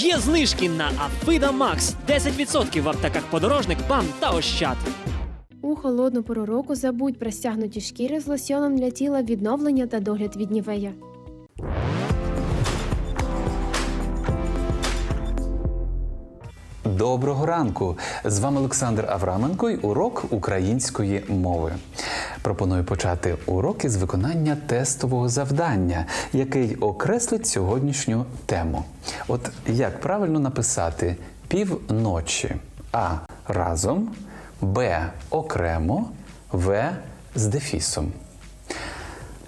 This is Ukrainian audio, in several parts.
Є знижки на Афида Макс 10% в аптеках подорожник, БАМ та Ощад. У холодну пору року забудь про стягнуті шкіри з лосьоном для тіла відновлення та догляд від нівея. Доброго ранку! З вами Олександр Авраменко й урок української мови. Пропоную почати урок із виконання тестового завдання, який окреслить сьогоднішню тему. От як правильно написати півночі А разом, Б окремо, В з дефісом.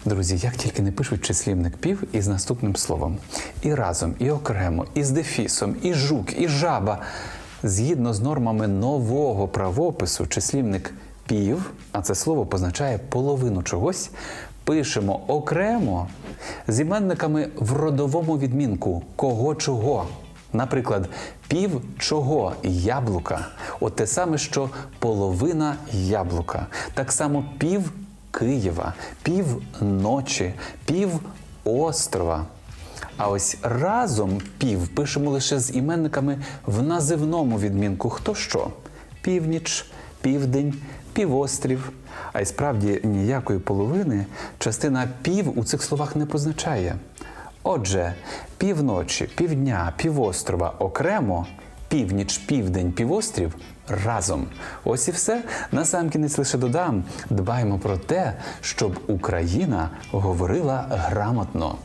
Друзі, як тільки не пишуть числівник пів із наступним словом. І разом, і окремо, і з дефісом, і жук, і жаба. Згідно з нормами нового правопису, числівник пів, а це слово позначає половину чогось, пишемо окремо з іменниками в родовому відмінку кого чого. Наприклад, пів чого яблука. От те саме, що половина яблука. Так само пів Києва, пів ночі, пів острова. А ось разом пів пишемо лише з іменниками в називному відмінку хто що: північ, південь, півострів. А й справді ніякої половини частина пів у цих словах не позначає. Отже, півночі, півдня, півострова окремо, північ, південь, півострів разом. Ось і все. Насамкінець лише додам: дбаємо про те, щоб Україна говорила грамотно.